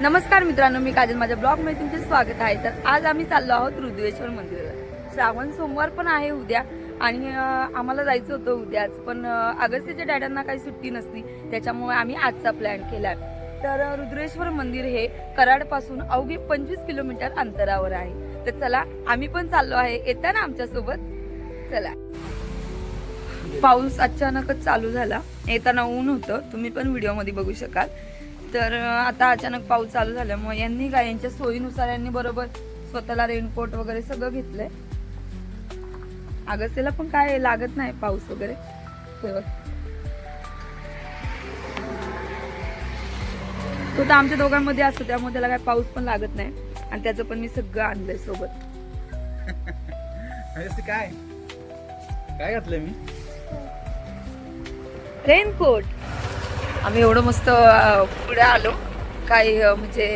नमस्कार मित्रांनो मी काजल. माझ्या ब्लॉगमध्ये तुमचे स्वागत आहे. तर आज आम्ही चाललो आहोत रुद्रेश्वर मंदिराला. श्रावण सोमवार पण आहे उद्या आणि आम्हाला जायचं होतं उद्याच. पण अगस्त्याच्या डॅडांना काही सुट्टी नसती त्याच्यामुळे आम्ही आजचा प्लॅन केला. तर रुद्रेश्वर मंदिर हे कराडपासून अवघे पंचवीस किलोमीटर अंतरावर आहे. तर चला आम्ही पण चाललो आहे. येता ना आमच्यासोबत चला. पाऊस अचानकच चालू झाला. येताना ऊन होतं. तुम्ही पण व्हिडिओमध्ये बघू शकाल. तर आता अचानक पाऊस चालू झाल्यामुळे यांनी काय यांच्या सोयीनुसार यांनी बरोबर स्वतःला रेनकोट वगैरे सगळं घेतलंय. अगस्त्यला पण काय लागत नाही पाऊस वगैरे. तो तर आमच्या दोघांमध्ये असतो त्यामुळे त्याला काय पाऊस पण लागत नाही. आणि त्याचं पण मी सगळं आणलंय सोबत. काय? काय घातलंय मी? रेनकोट. आम्ही एवढं मस्त पुढे आलो. काही म्हणजे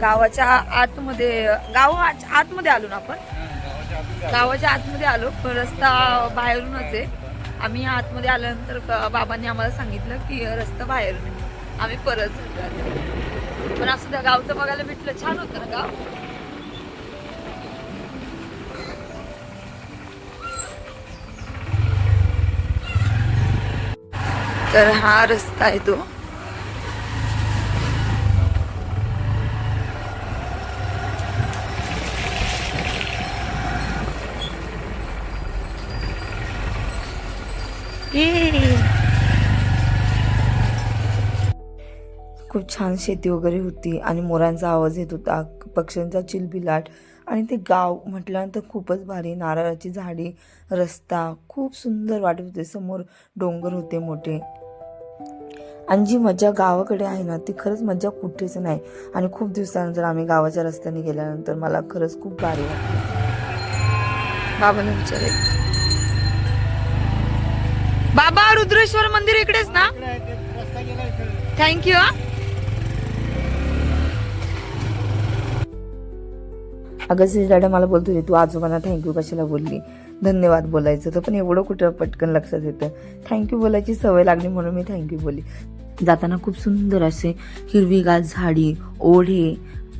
गावाच्या आतमध्ये गाव आतमध्ये आलो ना आपण? गावाच्या आतमध्ये आलो. रस्ता बाहेरूनच आहे. आम्ही आतमध्ये आल्यानंतर बाबांनी आम्हाला सांगितलं की रस्ता बाहेरून आम्ही परत पण असं त्या गाव तर बघायला भेटलं. छान होतं ना गाव? तर हा रस्ता आहे तो. खूप छान शेती वगैरे होती आणि मोरांचा आवाज येत होता. पक्ष्यांचा चिलबिलाट आणि ते गाव म्हटल्यानंतर खूपच भारी. नारळाची झाडी रस्ता खूप सुंदर वाटत होते. समोर डोंगर होते मोठे. आणि जी मजा गावाकडे आहे ना ती खरंच मजा कुठेच नाही. आणि खूप दिवसानंतर आम्ही गावाच्या रस्त्याने गेल्यानंतर मला खरंच खूप भारी वाटलं. बाबाला विचारे बाबा रुद्रेश्वर मंदिर इकडेच ना? थँक्यू अगं श्री दादा मला बोलत होती तू आजोबांना थँक्यू कशाला बोलली? धन्यवाद बोलायचं. तर पण एवढं कुठं पटकन लक्षात येतं. थँक्यू बोलायची सवय लागली म्हणून मी थँक्यू बोलली. जाताना खूप सुंदर असे हिरवीगार झाडी ओढे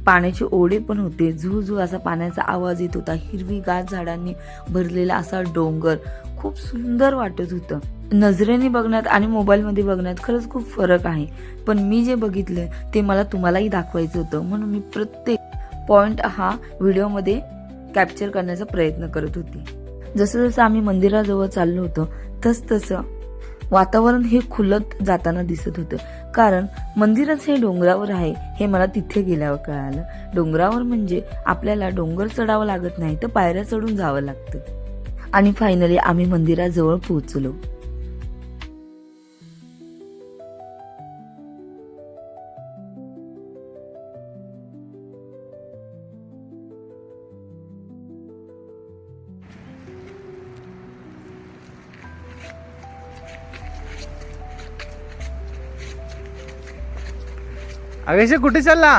पाण्याचे ओढे पण होते. झुळझुळ असा पाण्याचा आवाज येत होता. हिरवीगार झाडांनी भरलेला असा डोंगर खूप सुंदर वाटत होतं. नजरेने बघण्यात आणि मोबाईलमध्ये बघण्यात खरंच खूप फरक आहे. पण मी जे बघितलं ते मला तुम्हालाही दाखवायचं होतं. म्हणून मी प्रत्येक पॉइंट हा व्हिडिओमध्ये कॅप्चर करण्याचा प्रयत्न करत होते. जसं जसं आम्ही मंदिराजवळ चाललो होतो तसतसं वातावरण हे खुलत जाताना दिसत होतं. कारण मंदिरच हे डोंगरावर आहे हे मला तिथे गेल्यावर कळालं. डोंगरावर म्हणजे आपल्याला डोंगर चढावं लागत नाही तर पायऱ्या चढून जावं लागतं. आणि फायनली आम्ही मंदिराजवळ पोहोचलो. अगेश कुठे चालला?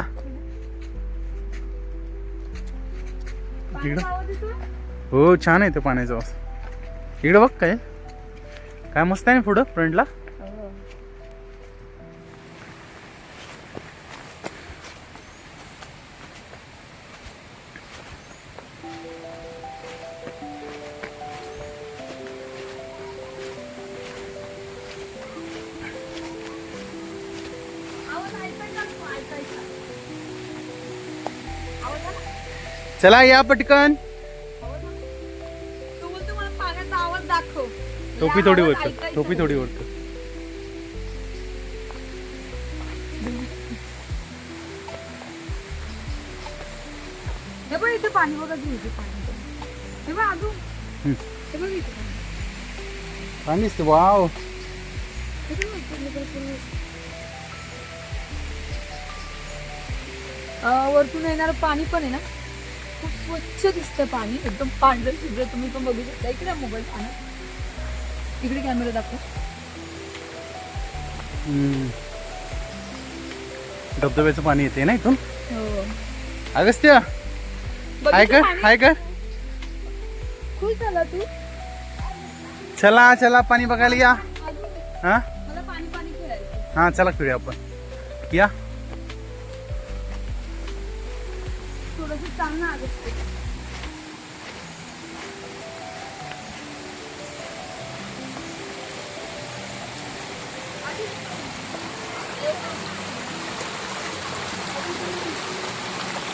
हो छान आहे ते पाण्याचा वास इकडं बघ काय. काय मस्त आहे ना पुढं फ्रंटला चला या पटकन. टोपी थोडी वरतं टोपी. थोडी वरतं इथे पाणी बघा पाणी. अजून. वाव. वरतून येणारं पाणी पण आहे ना खूप स्वच्छ दिसतं पाणी. एकदम पांढरं शुभ्र तुम्ही पण बघू शकता. इकडे मोबाईल पाणी. इकडे कॅमेरा दाखव. धबधब्याचं पाणी येते ना इथून? हो. अगस्त्य हाय कर? हाय कर. खुश झाला तू? चला चला पाणी बघायला या. हा? हा चला फिरूया आपण. या.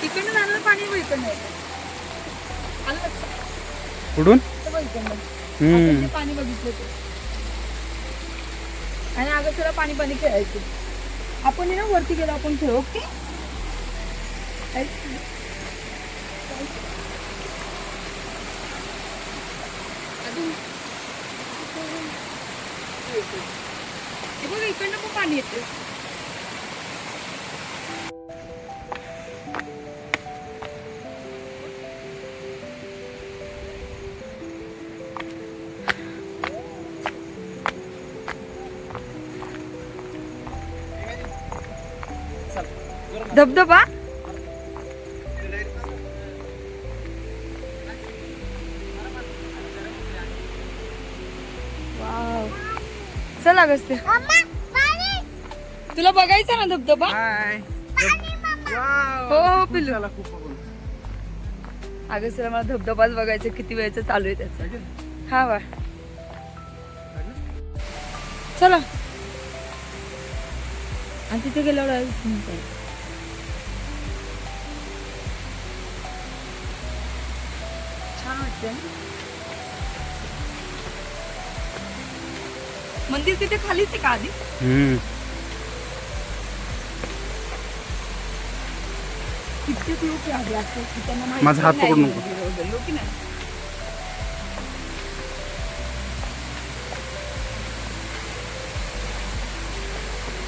तिकडनं जाणार पाणी व इकडनं. येतं आलं लक्षात? कुठून? जे पाणी बघितलं ते. आणि अगं पाणी पाणी खेळायचं. आपण ना वरती गेलो आपण खेळू ओके? ऐक. हे बघ इकडनं पण पाणी येते धबधबा चल अगस्त्य तुला बघायचा ना धबधबा? हाय. हो हो पिल्लू. झाला खूप बघून. अगस्त्यला मला धबधबाच बघायचं किती वेळचं चालू आहे त्याचं. हा वा. चला. आणि तिथे गेल्यावर. छान वाटते मंदिर तिथे खालीच आहे का आधी हम्म. कित्येक लोक आले असं की त्यांना माहिती माझा हात नाही पकडू नको. हो की नाही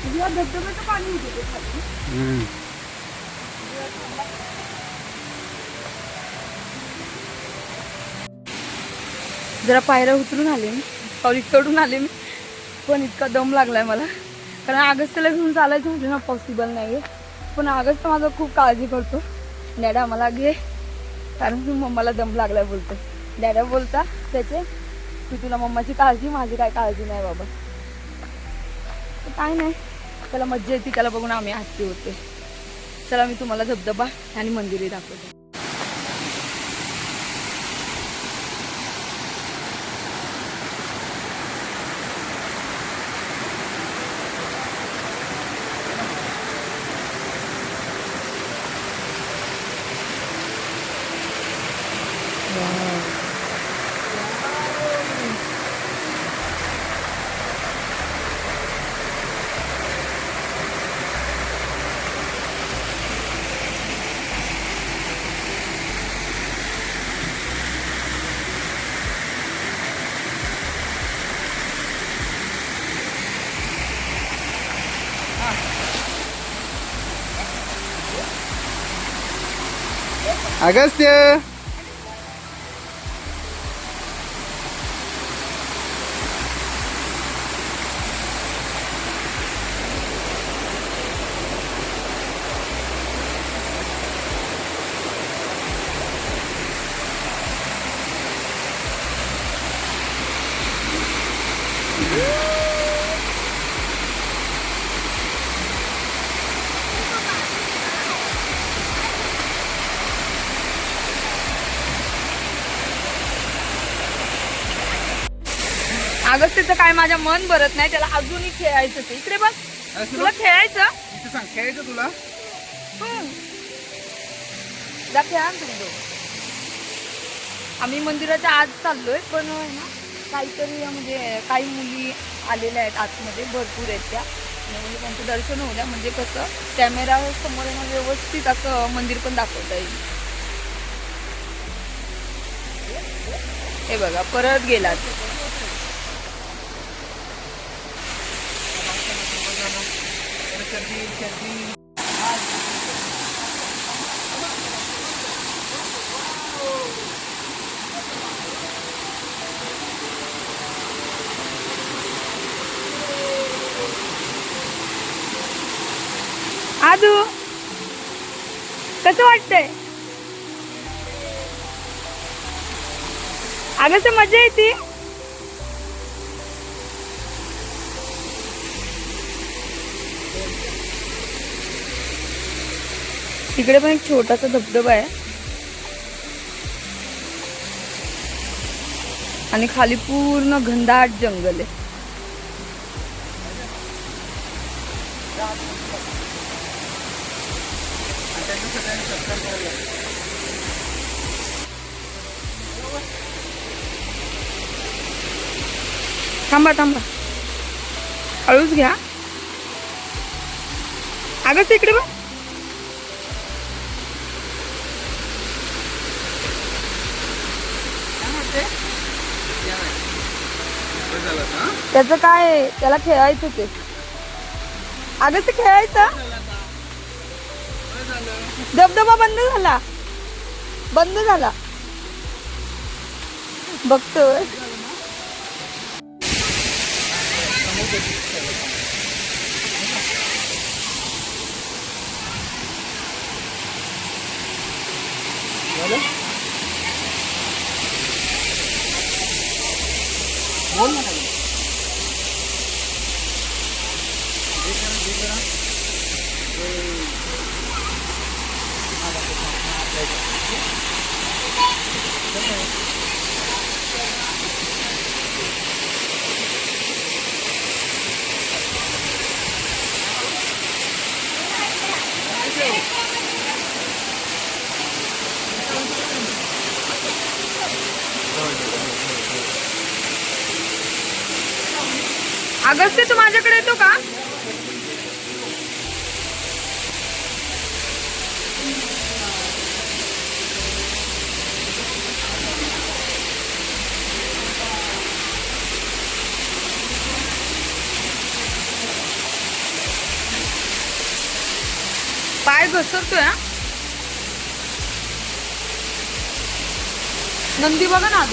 धबधब्याचं पाणी होतं ते खाली हम्म. जरा पायऱ्या उतरून आले मी सॉरी चढून आले मी पण इतका दम लागलाय मला. कारण ऑगस्टला घेऊन चालायचं म्हटलं ना पॉसिबल नाही पण ऑगस्ट माझा खूप काळजी करतो. डॅडा मला घे. कारण तू मम्माला दम लागलाय बोलतो. डॅडा बोलता त्याचे की तुला मम्माची काळजी माझी काय काळजी नाही बाबा. तर काय नाही. त्याला मज्जा येते त्याला बघून आम्ही हत्ती होते चला मी तुम्हाला धबधबा आणि मंदिरे दाखवते. अगस्त्य माझ्या मन भरत नाही त्याला अजूनही खेळायचं ते. इकडे बघ. तुला खेळायचं? इथे सांग खेळायचं तुला. जा खेळा तुम्ही. आम्ही मंदिराच्या आत चाललोय पण आहे ना काहीतरी म्हणजे काही मुली आलेल्या आहेत आतमध्ये भरपूर आहेत त्या. म्हणजे त्यांचं दर्शन होऊ द्या. म्हणजे कसं कॅमेरा समोर व्यवस्थित असं मंदिर पण दाखवता येईल. हे बघा परत गेलात. आदू कसं वाटतंय? अगं मजा येते. तिकडे पण एक छोटासा धबधबा आहे. आणि खाली पूर्ण घनदाट जंगल आहे. थांबा थांबा. हळूच घ्या. अगं तिकडे बघ. त्याचं काय आहे? त्याला खेळायचं ते. अगं ते खेळायचं. धबधबा बंद झाला. बंद झाला. बघतोय. अगस्त्य तू माझ्याकडे येतो का? काय घसरतोय हा नंदी बघा ना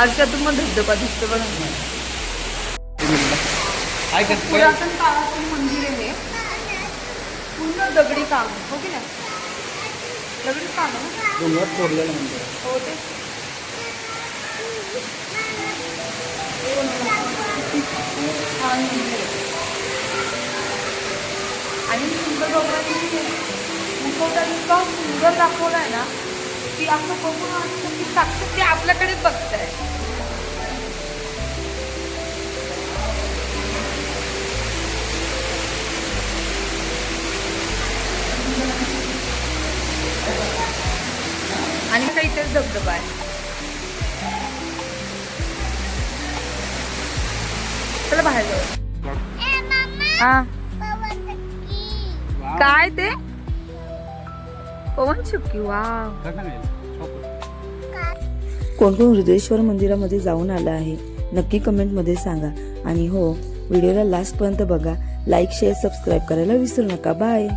आरशातून मग धबधबा दिसतो बघा पुरातन काळातून मंदिर आहे. पूर्ण दगडी काम आहे, हो की नाही दगडी काम आहे? डोंगरात कोरलेलं म्हणतो हो ते छान मंदिर आहे. आणि सुंदर गौरांनी मुखवटा इतका सुंदर दाखवलाय ना की असं बघून साक्षात ते आपल्याकडेच बघताय. आणि काही इथेच धबधबा आहे. चला बाहेर जाऊ. हा. काय ते? पवन चुक्की वा कोण कोण हृदयेश्वर मंदिरामध्ये जाऊन आलं आहे नक्की कमेंटमध्ये सांगा. आणि हो व्हिडिओला लास्टपर्यंत बघा. लाईक शेअर सबस्क्राईब करायला विसरू नका. बाय.